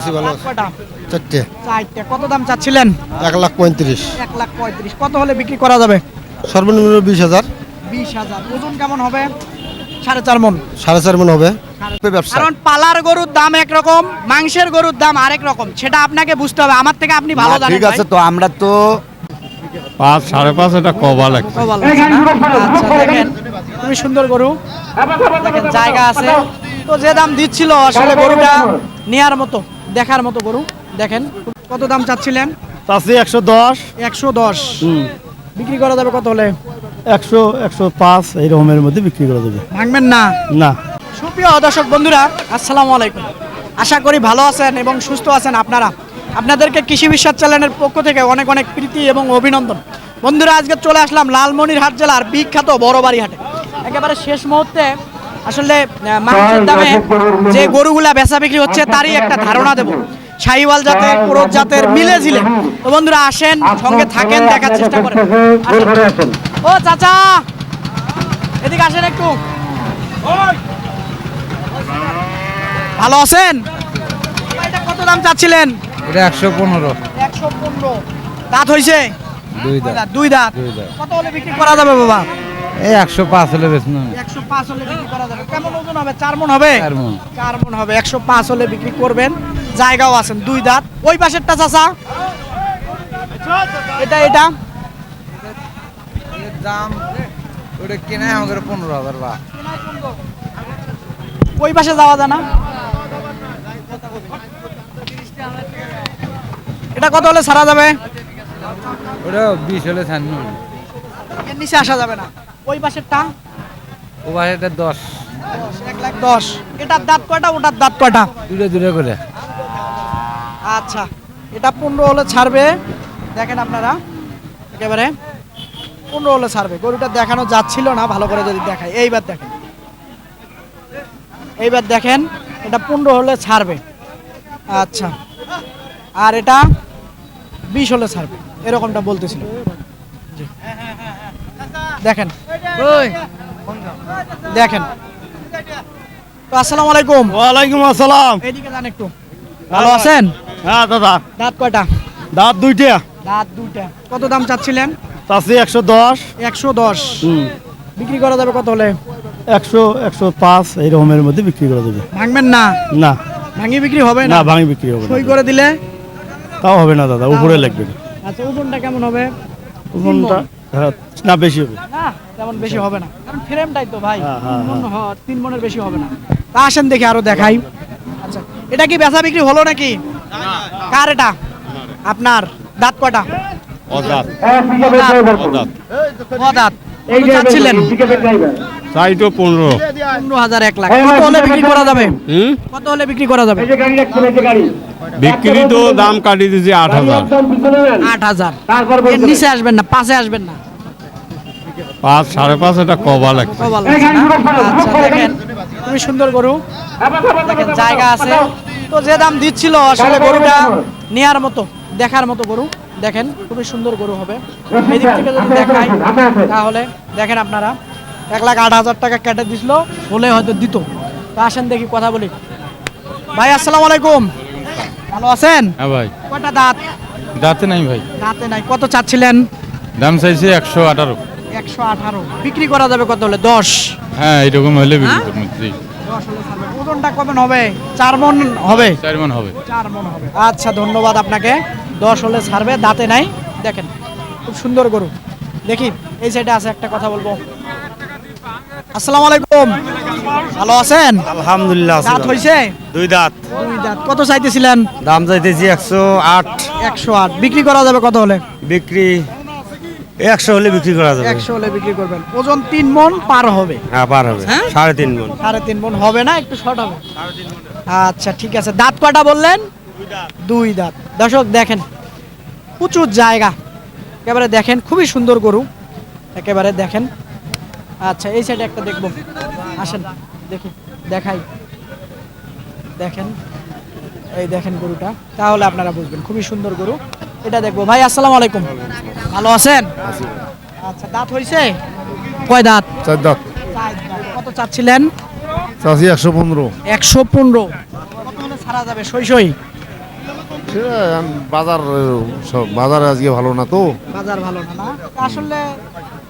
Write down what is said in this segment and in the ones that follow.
আছি ভালো চারটে। চারটে। কত দাম চাচ্ছিলেন? এক লাখ পঁয়ত্রিশ। এক লাখ পঁয়ত্রিশ। কত হলে বিক্রি করা যাবে? সর্বনিম্ন বিশ হাজার। বিশ হাজার। ওজন কেমন হবে? সাড়ে চার মন। সাড়ে চার মন হবে। কারণ পালার গরুর দাম একরকম মাংসের গরুর দাম আরেক রকম। সেটা আপনাকে বুঝতে হবে। আমার থেকে আপনি ভালো জানেন ঠিক আছে তো আমরা তো পাঁচ সাড়ে পাঁচ এটা কবা লাগছে? আচ্ছা দেখেন খুবই সুন্দর গরু। দেখেন জায়গা আছে। তো যে দাম দিচ্ছিল আসলে গরুটা নেয়ার মতো। দেখার মতো গরু দেখেন। কত দাম চাচ্ছিলেন? চাষি একশো দশ। একশো দশ। বিক্রি করা যাবে কত হলে? একশো একশো পাঁচ এই রকমের মধ্যে বিক্রি করে দেবে ভাঙবেন না? না। সুপ্রিয় দর্শক বন্ধুরা আসসালামু আলাইকুম। আশা করি ভালো আছেন এবং সুস্থ আছেন আপনারা। আপনাদেরকে কৃষি বিশ্বাস চ্যানেলের পক্ষ থেকে অনেক অনেক প্রীতি এবং অভিনন্দন। বন্ধুরা আজকে চলে আসলাম লালমনিরহাট জেলার বিখ্যাত বড়বাড়ি হাটে একেবারে শেষ মুহূর্তে আসলে মাংসের দামে যে গরুগুলা বেচা বিক্রি হচ্ছে তারই একটা ধারণা দেব। শাহিওয়াল জাতের পুরোত জাতের মিলে ঝিলে তো বন্ধুরা আসেন সঙ্গে থাকেন দেখার চেষ্টা করেন। ও চাচা! এদিকে আসেন একটু। ভালো আছেন? এটা কত দাম চাচ্ছিলেন? এটা একশো পনেরো। একশো পনেরো। দাঁত হয়েছে। দুই দাঁত। দুই দাঁত। কত হলে বিক্রি করা যাবে বাবা? এই একশো পাঁচ হলে বেশ না। একশো পাঁচ হলে বিক্রি করা যাবে। কেমন ওজন হবে? চার মন হবে? চার মণ। চার মন হবে। একশো পাঁচ হলে বিক্রি করবেন। জায়গাও আছেন দুই দাঁত। ওই পাশেরটা চাচা? এটা এটা? দাম ওটা কিনে আমাদের পনেরো হাজার বা। ওই পাশে যাওয়া যায় না? এটা কত হলে ছাড়া যাবে? ওটা বিশ হলে ছাড়ন নিচে আসা যাবে না। ওই পাশেরটা? ও এটা দশ। এক লাখ দশ। এটার দাঁত কয়টা? ওটার দাঁত কয়টা? দুটো দুটো করে। আচ্ছা এটা পনেরো হলে ছাড়বে। দেখেন আপনারা একেবারে পনেরো হলে ছাড়বে। গরুটা দেখানো যাচ্ছিল না ভালো করে যদি দেখায় এইবার দেখেন। এইবার দেখেন এটা পনেরো হলে ছাড়বে। আচ্ছা আর এটা বিশ হলে ছাড়বে। এরকমটা বলতেছিল। জি। দেখেন দেখেন। তো আসসালামু আলাইকুম। ওয়ালাইকুম আসসালাম। যান একটু। ভালো আছেন? হ্যাঁ দাদা। দাঁত কয়টা? দাঁত দুইটা। দাঁত দুইটা। কত দাম চাচ্ছিলেন? চাষি একশো দশ। একশো দশ। বিক্রি করা যাবে কত হলে? একশো একশো পাঁচ এই রকমের মধ্যে বিক্রি করে দেবে ভাঙবেন না? না। ভাঙি বিক্রি হবে না? ভাঙি বিক্রি হবে সই করে দিলে? তাও হবে না দাদা। উপরে লাগবে। আচ্ছা ওজনটা কেমন হবে? ওজনটা হ্যাঁ, না বেশি হবে। তেমন বেশি হবে না। কারণ ফ্রেমটাই তো ভাই হ্যাঁ, হ্যাঁ, তিন মণ তিন মনের বেশি হবে না। তা আসেন দেখি আরও দেখাই। আচ্ছা এটা কি বেচা বিক্রি হলো নাকি? কার এটা? আপনার। দাঁত চাচ্ছিলেন? চাইটো পনেরো। পনেরো হাজার এক লাখ। কত হলে বিক্রি করা যাবে? কত হলে বিক্রি করা যাবে? বিক্রি তো দাম কাটি দিয়েছি আট হাজার। আট হাজার। নিচে আসবেন না পাশে আসবেন না। পাঁচ সাড়ে পাঁচ এটা কবা লাগছে? আচ্ছা দেখেন খুবই সুন্দর গরু। দেখেন জায়গা আছে। তো যে দাম দিচ্ছিল আসলে গরুটা নেয়ার মতো দেখার মতো গরু। দেখেন খুবই সুন্দর গরু হবে। এদিক থেকে যদি দেখাই তাহলে দেখেন আপনারা এক লাখ আট হাজার টাকা কেটে দিছিল হলে হয়তো দিত। তা আসেন দেখি কথা বলি। ভাই আসসালামু আলাইকুম। ভালো আছেন? হ্যাঁ ভাই। কয়টা দাঁত? দাঁতে নাই ভাই। দাঁতে নাই কত চাচ্ছিলেন? দাম চাইছি একশো আঠারো। একশো আঠারো। বিক্রি করা যাবে কত হলে? দশ। হ্যাঁ এরকম হলে বিক্রি বিক্রি করব, হলে ওজনটা কবে হবে? চার মন হবে? চার মন হবে। চার মন হবে। আচ্ছা ধন্যবাদ আপনাকে। দশ হলে ছাড়বে দাঁতে নাই। দেখেন খুব সুন্দর গরু। দেখি এই সাইডে আছে একটা কথা বলব। আসসালামু আলাইকুম। ভালো আছেন? আলহামদুলিল্লাহ দাঁত হইছে? দুই দাঁত। দুই দাঁত। কত চাইতেছিলেন? দাম চাইতেছি একশো আট। একশো আট। বিক্রি করা যাবে কত হলে? বিক্রি একশো হলে বিক্রি করা যাবে। একশো হলে বিক্রি করবেন। ওজন তিন মন পার হবে। হ্যাঁ পার হবে। হ্যাঁ? সাড়ে তিন মন। সাড়ে তিন মন হবে না একটু শর্ট হবে। আচ্ছা ঠিক আছে। দাঁত কয়টা বললেন? দুই দাঁত। দর্শক দেখেন প্রচুর জায়গা। একেবারে দেখেন খুবই সুন্দর গরু। একেবারে দেখেন। আচ্ছা এই সাইডে একটা দেখব। আসেন দেখি দেখাই। দেখেন এই দেখেন গরুটা। তাহলে আপনারা বুঝবেন খুবই সুন্দর গরু। এটা দেখব। ভাই আসসালামু আলাইকুম। ভালো আছেন? আচ্ছা দাঁত হইছে? কয় দাঁত? চার দাঁত। কত চাচ্ছিলেন? চাষি একশো পনেরো। একশো পনেরো। ছাড়া যাবে সই সই? বাজার সব বাজার আজকে ভালো না তো। বাজার ভালো না আসলে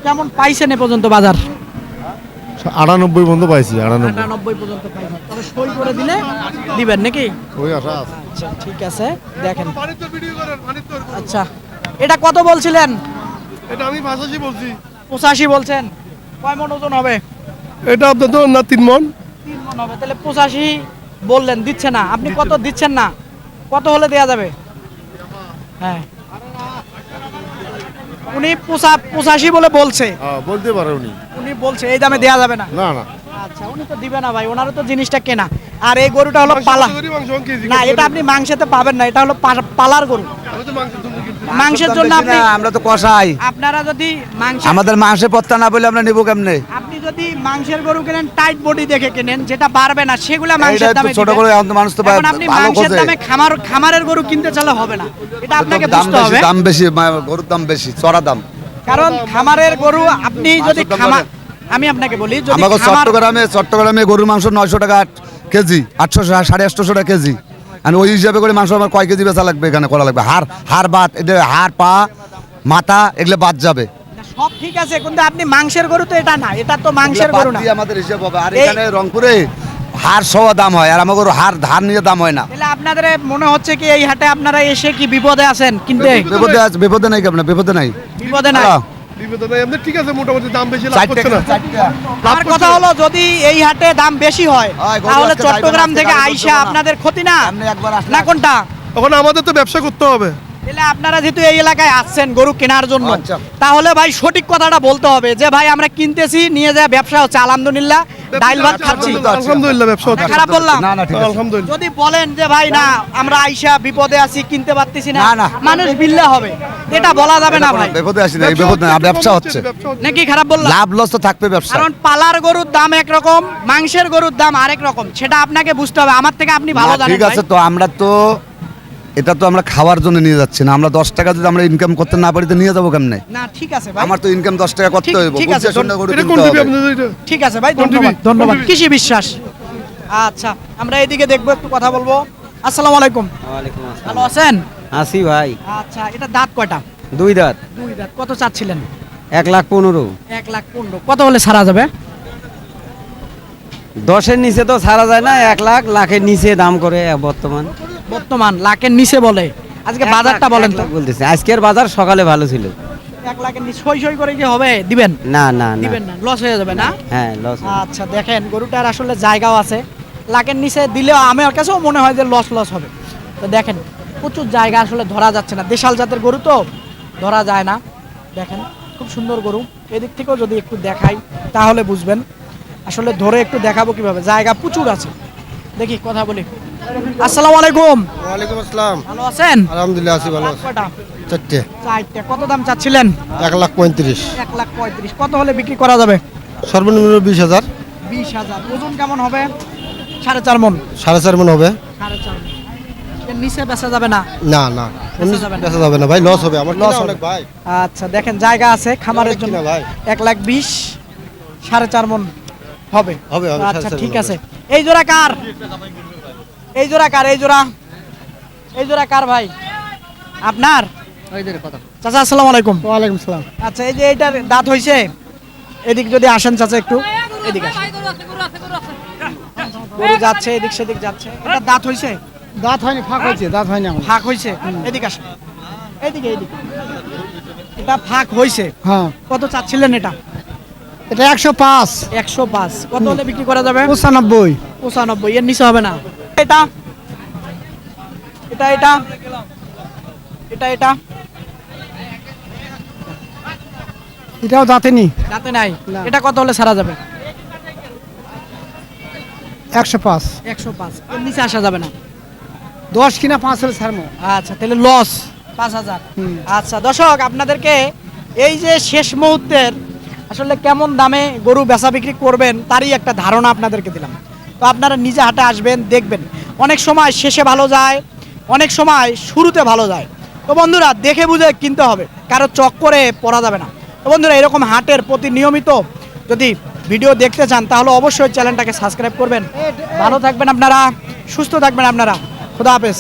কেমন পাইছেন এ পর্যন্ত বাজার? আটানব্বই পর্যন্ত পাইছি আটানব্বই। আটানব্বই পর্যন্ত পাইছেন তবে সই করে দিলে দিবেন নাকি? ওই আশা আছে। আচ্ছা ঠিক আছে দেখেন। আচ্ছা এটা কত বলছিলেন? এটা আমি ভাষাসি বলছি। পঁচাশি বলছেন। কয় মন ওজন হবে? এটা আপনার না তিন মন। তিন মন হবে। তাহলে পঁচাশি বললেন দিচ্ছে না। আপনি কত দিচ্ছেন না? কত হলে দেয়া যাবে? হ্যাঁ। উনি পোষা পঁচাশি বলে বলছে। হ্যাঁ, বলতে পারে উনি। উনি বলছে এই দামে দেয়া যাবে না। না না। আচ্ছা উনি তো দিবে না ভাই ওনারও তো জিনিসটা কেনা। আর এই গরুটা হলো পালা। না এটা আপনি মাংসেতে পাবেন না এটা হলো পা- পালার গরু। মাংসের জন্য আপনি আমরা তো কষাই। আপনারা যদি মাংস আমাদের মাংসের পত্তা না বলে আমরা নিব কেমনে? যদি মাংসের গরু কেনেন টাইট বডি দেখে কেনেন যেটা পারবে না সেগুলা মাংসের দামে ছোট করে মানুষ তো এখন আপনি মাংসের দামে খামার খামারের গরু কিনতে হবে না। এটা আপনাকে বুঝতে হবে। দাম বেশি গরুর দাম বেশি চড়া দাম। কারণ খামারের গরু আপনি যদি খামার আমি আপনাকে বলি যদি চট্টগ্রামে চট্টগ্রামে গরুর মাংস নয়শো টাকা কেজি আটশো সাড়ে আটশোশো টাকা কেজি। আর ওই হিসাবে করে মাংস আমার কয় কেজি বেচা লাগবে এখানে করা লাগবে? হাড় হাড় বাত হাড় পা মাথা এগুলো বাদ যাবে। সব ঠিক আছে কিন্তু আপনি মাংসের গরু তো এটা না এটা তো মাংসের গরু না। আমাদের হিসাব হবে। আর এই- এখানে রংপুরে সহ দাম হয় আর আমার গরু হাড় ধার নিয়ে দাম হয় না। তাহলে আপনাদের মনে হচ্ছে কি এই হাটে আপনারা এসে কি বিপদে আছেন? কিনতে বিপদে আছে বিপদে নাই বিপদে নাই? বিপদে হ্যাঁ। নাই ঠিক আছে মোটামুটি দাম বেশি লাভ করছে না। চারটে কথা হলো যদি এই হাটে দাম বেশি হয় হয়, তাহলে চট্টগ্রাম থেকে আইসা। আপনাদের ক্ষতি না? না কোনটা? এখন আমাদের তো ব্যবসা করতে হবে। তাহলে আপনারা যেহেতু এই এলাকায় আসছেন গরু কেনার জন্য আচ্ছা। তাহলে ভাই সঠিক কথাটা বলতে হবে যে ভাই আমরা কিনতেছি নিয়ে যায় ব্যবসা হচ্ছে আলহামদুলিল্লাহ ডাইল ভাত খাচ্ছি। আলহামদুলিল্লাহ ব্যবসা হচ্ছে। খারাপ বললাম? না না ঠিক আলহামদুলিল্লাহ। যদি বলেন যে ভাই না আমরা আইসা বিপদে আছি কিনতে পারতেছি না। মানুষ বিল্লা হবে। এটা বলা যাবে না ভাই। বিপদে আসি না এই বিপদ না ব্যবসা হচ্ছে নাকি খারাপ বললাম? লাভ লস তো থাকবে ব্যবসা। কারণ পালার গরুর দাম একরকম মাংসের গরুর দাম আরেক রকম সেটা আপনাকে বুঝতে হবে। আমার থেকে আপনি ভালো জানেন ঠিক আছে তো আমরা তো এটা তো আমরা খাওয়ার জন্য নিয়ে যাচ্ছি না। আমরা দশ টাকা যদি আমরা ইনকাম করতে না পারি তো নিয়ে যাব কেমনে? না ঠিক আছে ভাই। আমার তো ইনকাম দশ টাকা করতে হইব ঠিক আছে। ঠিক ভাই ধন্যবাদ ধন্যবাদ। কৃষি বিশ্বাস। আচ্ছা আমরা এদিকে দেখব একটু কথা বলব। আসসালামু আলাইকুম। ভালো আছেন? আসি ভাই। আচ্ছা এটা দাঁত কয়টা? দুই দাঁত। দুই দাঁত। কত চাচ্ছিলেন? এক লাখ পনেরো। এক লাখ পনেরো। কত হলে ছাড়া যাবে? দশের নিচে তো ছাড়া যায় না এক লাখ। লাখের নিচে দাম করে বর্তমান। বর্তমান লাখের নিচে বলে। আজকে বাজারটা বলেন তো। বলতেছে। আজকের বাজার সকালে ভালো ছিল। এক লাখের নিচে সই সই করে কি হবে? দিবেন? না না না। দিবেন না। লস হয়ে যাবে না? হ্যাঁ লস আচ্ছা দেখেন গরুটার আসলে জায়গাও আছে। লাখের নিচে দিলেও আমার কাছেও মনে হয় যে লস লস হবে। তো দেখেন প্রচুর জায়গা আসলে ধরা যাচ্ছে না। দেশাল জাতের গরু তো ধরা যায় না। দেখেন খুব সুন্দর গরু। এদিক থেকেও যদি একটু দেখাই তাহলে বুঝবেন। আসলে ধরে একটু দেখাবো কীভাবে। জায়গা প্রচুর আছে। দেখি কথা বলি। আসসালামু আলাইকুম। ওয়ালাইকুম আসসালাম। ভালো আছেন? আলহামদুলিল্লাহ আছি ভালো চারটে। চারটে। কত দাম চাচ্ছিলেন? এক লাখ পঁয়ত্রিশ। এক লাখ পঁয়ত্রিশ। কত হলে বিক্রি করা যাবে? সর্বনিম্ন বিশ হাজার। বিশ হাজার। ওজন কেমন হবে? সাড়ে চার মন। সাড়ে চার মন হবে। সাড়ে চার নিচে বেচা যাবে না? না না। বেচা যাবে ভাই লস হবে। আমার লস হবে। অনেক ভাই। আচ্ছা দেখেন জায়গা আছে খামারের জন্য। ভাই। এক লাখ বিশ সাড়ে চার মন হবে। হবে, হবে, আচ্ছা ঠিক আছে। এই জোড়া কার? এই জোড়া কার এই জোড়া? এই জোড়া কার ভাই? আপনার? চাচা আসসালামু আলাইকুম। ওয়ালাইকুম সালাম। আচ্ছা এই যে এইটার দাঁত হইছে এদিক যদি আসেন চাচা একটু এদিক আসেন। গরু যাচ্ছে এদিক সেদিক যাচ্ছে। এটা দাঁত হইছে? দাঁত হয়নি ফাঁক হয়েছে দাঁত হয়নি আমার। ফাঁক হইছে? এদিক আসেন। এদিকে এদিকে। এটা ফাঁক হইছে? হ্যাঁ। কত চাচ্ছিলেন এটা? এটা একশো পাঁচ। একশো পাঁচ। কত হলে বিক্রি করা যাবে? পঁচানব্বই। পঁচানব্বই এর নিচে হবে না? এটা। এটা এটা। এটা এটা। এটাও দাঁতেনি যাতে নাই। এটা কত হলে ছাড়া যাবে? একশো পাঁচ। একশো পাঁচ। নিচে আসা যাবে না। দশ কিনা পাঁচ হলে ছাড়বো আচ্ছা তাহলে লস পাঁচ হাজার। আচ্ছা দর্শক আপনাদেরকে এই যে শেষ মুহূর্তের আসলে কেমন দামে গরু বেচা বিক্রি করবেন তারই একটা ধারণা আপনাদেরকে দিলাম। তো আপনারা নিজে হাটে আসবেন, দেখবেন। অনেক সময় শেষে ভালো যায়, অনেক সময় শুরুতে ভালো যায়। তো বন্ধুরা, দেখে বুঝে কিনতে হবে, কারও চক করে পড়া যাবে না। তো বন্ধুরা, এরকম হাটের প্রতি নিয়মিত যদি ভিডিও দেখতে চান, তাহলে অবশ্যই চ্যানেলটাকে সাবস্ক্রাইব করবেন। ভালো থাকবেন আপনারা, সুস্থ থাকবেন আপনারা। খুদা হাফেজ।